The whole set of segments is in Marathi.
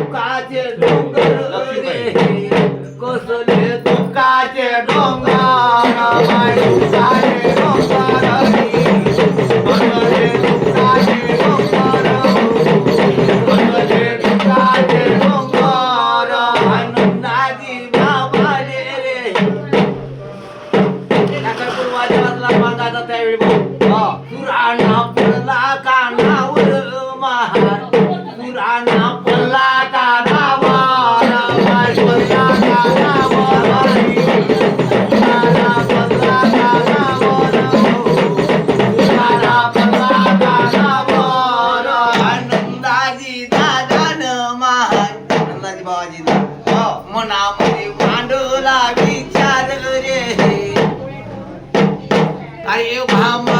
दुकाचे डोंगर रे. कसले दुकाचे डोंगर माय दुकाचे डोंगर रे. दुकाचे डोंगर कसले दुकाचे डोंगर आनंदाची त्यावेळी मनामध्ये मांडला विचार रे. अरे भामा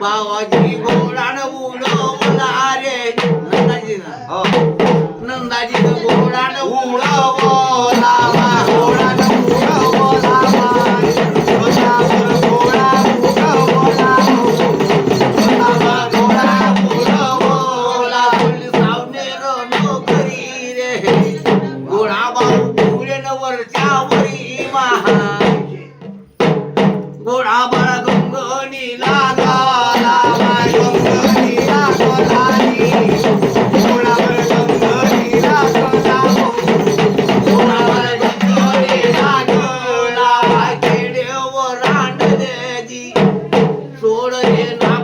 बावाजी गोडा उडो मला रे नंदाजी ना नंदाजी गोडा उडो Lord, Abba. 说了也难。